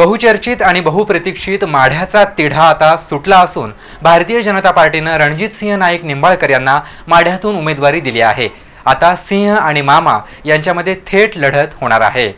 बहुचर्चित आणि बहुप्रतीक्षित माढ्याचा तिढा आता सुटला असून भारतीय जनता पार्टीनं रणजित सिंह नाईक निंबाळकर यांना माढ्यातून उमेदवारी दिली आहे. आता सिंह आणि मामा यांच्यामध्ये थेट लढत होणार आहे.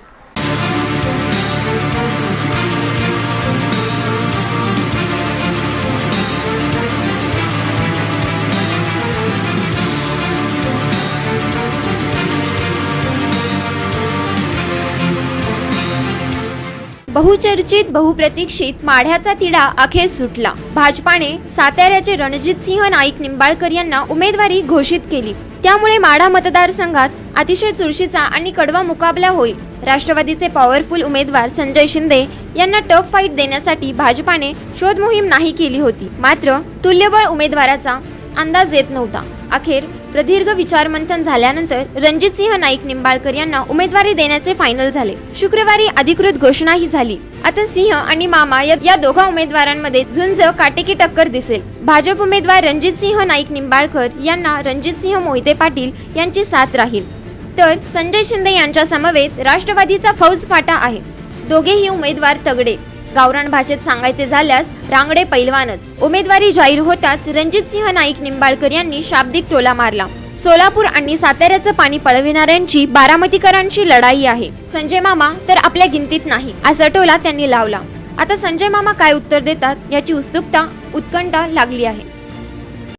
बहुचर्चित बहुप्रतीक्षित माढ्याचा तिढा अखेर सुटला. भाजपाने साताऱ्याचे रणजितसिंह नाईक निंबाळकर यांना उमेदवारी घोषित केली. त्यामुळे माढा मतदारसंघात अतिशय चुरशीचा आणि कडवा मुकाबला होईल. राष्ट्रवादीचे पॉवरफुल उमेदवार संजय शिंदे यांना टफ फाईट देण्यासाठी भाजपाने शोध मोहीम नाही केली होती. मात्र तुल्यबळ उमेदवाराचा अंदाज येत नव्हता. अखेर प्रदीर्घ विचारमंथन झाल्यानंतर रणजितसिंह नाईक निंबाळकर यांना उमेदवारी देण्याचे फायनल झाले. शुक्रवारी अधिकृत घोषणाही झाली. आता सिंह आणि मामा या या दोघा उमेदवारांमध्ये झुंज काटेकी टक्कर दिसेल. भाजप उमेदवार रणजितसिंह नाईक निंबाळकर यांना रणजितसिंह मोहिते पाटील यांची साथ राहील. तर संजय शिंदे यांच्या समवेत राष्ट्रवादीचा फौज फाटा आहे. दोघेही उमेदवार तगडे. गावरान भाषेत सांगायचे झाल्यास रांगडे पैलवानच. उमेदवारी जाहीर होताच रणजितसिंह नाईक निंबाळकर यांनी शाब्दिक टोला मारला. सोलापूर आणि साताऱ्याचं पाणी पळविणाऱ्यांची बारामतीकरांची लढाई आहे. संजय मामा तर आपल्या गिनतीत नाही असा टोला त्यांनी लावला. आता संजय मामा काय उत्तर देतात याची उत्सुकता उत्कंठा लागली आहे.